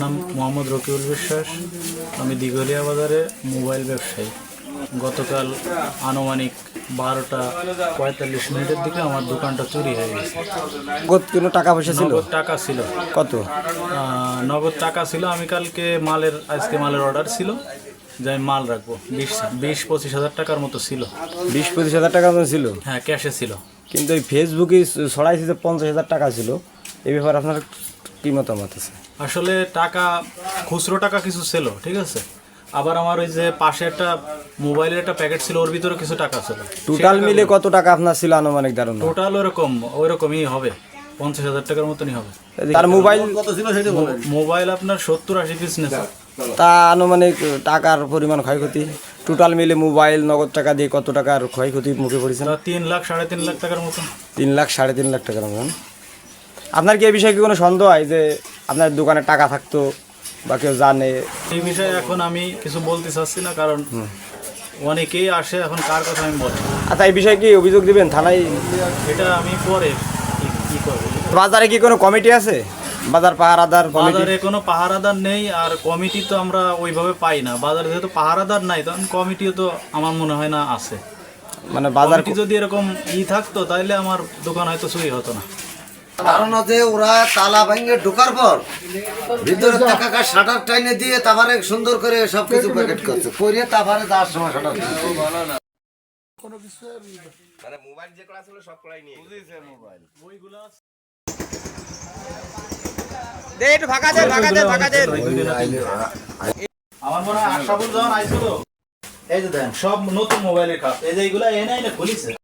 নাম মোহাম্মদ রকিউল বিশ্বাস। আমি দিঘলিয়া বাজারে মোবাইল ব্যবসায়ী। গতকাল আনুমানিক বারোটা পঁয়তাল্লিশ মিনিটের দিকে আমার দোকানটা চুরি হয়ে গেছে। নগদ কোনো টাকা পয়সা ছিল? নগদ টাকা ছিল। কত? নগদ টাকা ছিল। আমি কালকে মালের আজকে মালের অর্ডার ছিল যে আমি মাল রাখব। বিশ বিশ পঁচিশ হাজার টাকার মতো ছিল। বিশ পঁচিশ হাজার টাকা মতো ছিল? হ্যাঁ ক্যাশে ছিল। কিন্তু এই ফেসবুকে ছড়াইছে যে পঞ্চাশ হাজার টাকা ছিল। এই ব্যাপারে আপনার কি মতামত আছে? আসলে টাকা খুচরো টাকা কিছু ছিল ঠিক আছে? আবার আমার ওই যে পাশে একটা মোবাইলের একটা প্যাকেট ছিল ওর ভিতরে কিছু টাকা ছিল। টোটাল মিলে কত টাকা আপনার ছিল আনুমানিক ধারণা? টোটাল ওরকম ওইরকমই হবে। পঞ্চাশ হাজার টাকার মতনই হবে। তার মোবাইল কত ছিল মোবাইল আপনার সত্তর আশি পিস নেছে তা আনুমানিক টাকার পরিমাণ ক্ষয়ক্ষতি? টোটাল মিলে মোবাইল নগদ টাকা দিয়ে কত টাকার ক্ষয়ক্ষতির মুখে পড়েছে? তিন লাখ সাড়ে তিন লাখ টাকার মতন। তিন লাখ সাড়ে তিন লাখ টাকার মতন। আপনার কি এই বিষয়ে কি কোনো সন্দেহ হয় যে আপনার দোকানে টাকা থাকতো বা কেউ জানে? এই বিষয়ে এখন আমি কিছু বলতে চাচ্ছি না কারণ অনেকেই আসে এখন কার কথা আমি বলব? আচ্ছা এই বিষয়ে কি অভিযোগ দিবেন থানায়? এটা আমি পরে কি- করব? বাজারে কি কোনো কমিটি আছে? বাজার পাহারাদার বাজারে কোনো পাহারাদার নেই আর কমিটি তো আমরা ওইভাবে পাই না। বাজারে যেহেতু পাহারাদার নাই তখন কমিটিও তো আমার মনে হয় না আছে। মানে বাজার যদি এরকম ই থাকতো তাহলে আমার দোকান হয়তো চুরি হতো না। কারণ হচ্ছে ওরা তালা ভাঙে ঢোকার পর ভিতরে টাকা শাটার টাইনে দিয়ে তারপরে সুন্দর করে সবকিছু প্যাকেট করছে। করে তারপরে সময় শাটার দে একটু ফাঁকা দেন ফাঁকা দেন ফাঁকা দেন আমার মনে হয় আশাফুল যখন আইছিল। এই যে দেন সব নতুন মোবাইলের কাপ এই যে এইগুলা এনে এনে খুলিছে।